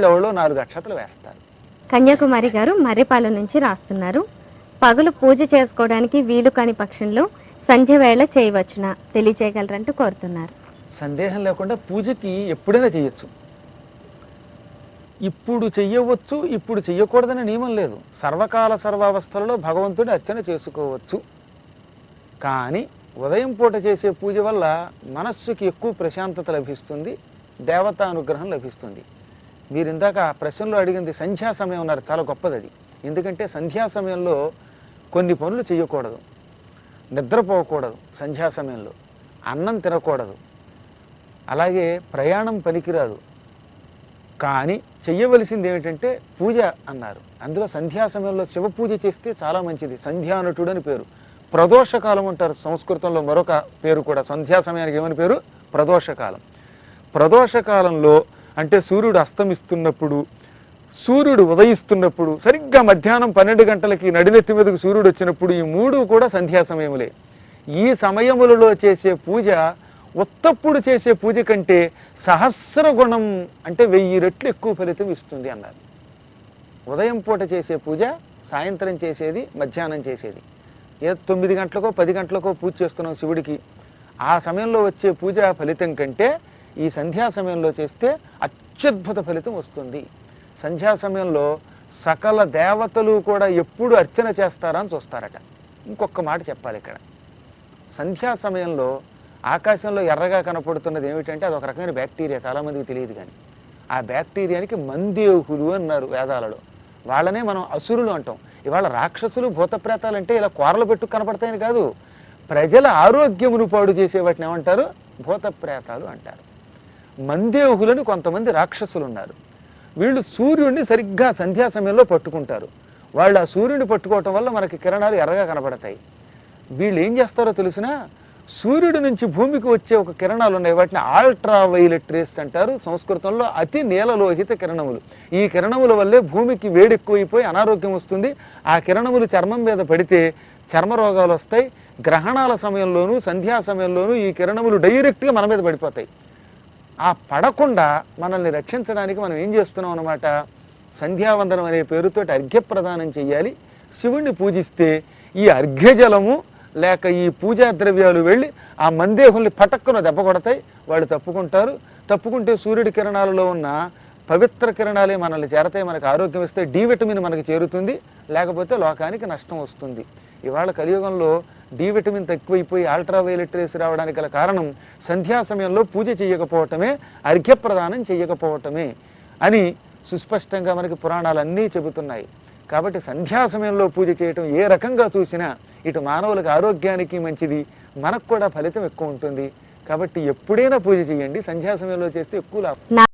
ఎవరో నాలుగు అక్షతలు వేస్తారు. కన్యాకుమారి గారు మర్రిపాలెం నుంచి రాస్తున్నారు. పగలు పూజ చేసుకోవడానికి వీలు కాని పక్షంలో సంధ్య వేళ చేయవచ్చునా తెలియచేయగలరంటూ కోరుతున్నారు. సందేహం లేకుండా పూజకి ఎప్పుడైనా చేయొచ్చు. ఇప్పుడు చెయ్యవచ్చు ఇప్పుడు చెయ్యకూడదని నియమం లేదు. సర్వకాల సర్వావస్థలలో భగవంతుడి అర్చన చేసుకోవచ్చు. కానీ ఉదయం పూట చేసే పూజ వల్ల మనస్సుకి ఎక్కువ ప్రశాంతత లభిస్తుంది దేవతా అనుగ్రహం లభిస్తుంది. మీరు ఇందాక ఆ ప్రశ్నలో అడిగింది సంధ్యా సమయం ఉన్నారు చాలా గొప్పది అది ఎందుకంటే సంధ్యా సమయంలో కొన్ని పనులు చేయకూడదు నిద్రపోకూడదు సంధ్యా సమయంలో. అన్నం తినకూడదు. అలాగే ప్రయాణం పనికిరాదు. కానీ చెయ్యవలసింది ఏమిటంటే పూజ అన్నారు. అందులో సంధ్యా సమయంలో శివ పూజ చేస్తే చాలా మంచిది. సంధ్యానటుడు అని పేరు. ప్రదోషకాలం అంటారు సంస్కృతంలో మరొక పేరు కూడా. సంధ్యా సమయానికి ఏమని పేరు? ప్రదోషకాలం. ప్రదోషకాలంలో అంటే సూర్యుడు అస్తమిస్తున్నప్పుడు సూర్యుడు ఉదయిస్తున్నప్పుడు సరిగ్గా మధ్యాహ్నం పన్నెండు గంటలకి నడినెత్తి మీదకు సూర్యుడు వచ్చినప్పుడు ఈ మూడు కూడా సంధ్యా సమయములే. ఈ సమయములలో చేసే పూజ ఉత్తప్పుడు చేసే పూజ కంటే సహస్ర గుణం అంటే వెయ్యి రెట్లు ఎక్కువ ఫలితం ఇస్తుంది అన్నారు. ఉదయం పూట చేసే పూజ సాయంత్రం చేసేది మధ్యాహ్నం చేసేది. ఏ తొమ్మిది గంటలకో పది గంటలకో పూజ చేస్తున్నాం శివుడికి. ఆ సమయంలో వచ్చే పూజ ఫలితం కంటే ఈ సంధ్యా సమయంలో చేస్తే అత్యద్భుత ఫలితం వస్తుంది. సంధ్యా సమయంలో సకల దేవతలు కూడా ఎప్పుడు అర్చన చేస్తారా అని చూస్తారట. ఇంకొక మాట చెప్పాలి ఇక్కడ. సంధ్యా సమయంలో ఆకాశంలో ఎర్రగా కనపడుతున్నది ఏమిటంటే అది ఒక రకమైన బ్యాక్టీరియా చాలామందికి తెలియదు కానీ. ఆ బ్యాక్టీరియానికి మందేహులు అన్నారు వేదాలలో. వాళ్ళనే మనం అసురులు అంటాం. ఇవాళ రాక్షసులు భూతప్రేతాలు అంటే ఇలా కూరలు పెట్టు కనపడతాయని కాదు. ప్రజల ఆరోగ్యమును పాడు చేసే వాటిని ఏమంటారు? భూతప్రేతాలు అంటారు. మందేహులని కొంతమంది రాక్షసులు ఉన్నారు వీళ్ళు సూర్యుడిని సరిగ్గా సంధ్యా సమయంలో పట్టుకుంటారు. వాళ్ళు ఆ సూర్యుడిని పట్టుకోవటం వల్ల మనకి కిరణాలు ఎర్రగా కనబడతాయి. వీళ్ళు ఏం చేస్తారో తెలిసినా? సూర్యుడి నుంచి భూమికి వచ్చే ఒక కిరణాలు ఉన్నాయి. వాటిని ఆల్ట్రా వైలెట్ రేస్ అంటారు. సంస్కృతంలో అతి నీలలోహిత కిరణములు. ఈ కిరణముల వల్లే భూమికి వేడెక్కువైపోయి అనారోగ్యం వస్తుంది. ఆ కిరణములు చర్మం మీద పడితే చర్మ రోగాలు వస్తాయి. గ్రహణాల సమయంలోనూ సంధ్యా సమయంలోనూ ఈ కిరణములు డైరెక్ట్గా మన మీద పడిపోతాయి. ఆ పడకుండా మనల్ని రక్షించడానికి మనం ఏం చేస్తున్నాం అనమాట సంధ్యావందనం అనే పేరుతో అర్ఘ్యప్రదానం చేయాలి శివుణ్ణి పూజిస్తే ఈ అర్ఘ్యజలము లేక ఈ పూజా ద్రవ్యాలు వెళ్ళి ఆ మందేహుల్ని పటక్కున దెబ్బ కొడతాయి. వాళ్ళు తప్పుకుంటారు. తప్పుకుంటే సూర్యుడి కిరణాలలో ఉన్న పవిత్ర కిరణాలే మనల్ని చేరతాయి మనకు ఆరోగ్యం ఇస్తే డి విటమిన్ మనకు చేరుతుంది లేకపోతే లోకానికి నష్టం వస్తుంది. ఇవాళ కలియుగంలో డి విటమిన్ తక్కువైపోయి అల్ట్రావైలెట్ రేస్ రావడానికి గల కారణం సంధ్యా సమయంలో పూజ చేయకపోవటమే అర్ఘ్యప్రదానం చేయకపోవటమే అని సుస్పష్టంగా మనకి పురాణాలన్నీ చెబుతున్నాయి. కాబట్టి సంధ్యా సమయంలో పూజ చేయటం ఏ రకంగా చూసినా ఇటు మానవులకు ఆరోగ్యానికి మంచిది మనకు కూడా ఫలితం ఎక్కువ ఉంటుంది. కాబట్టి ఎప్పుడైనా పూజ చేయండి సంధ్యా సమయంలో చేస్తే ఎక్కువ లాభం.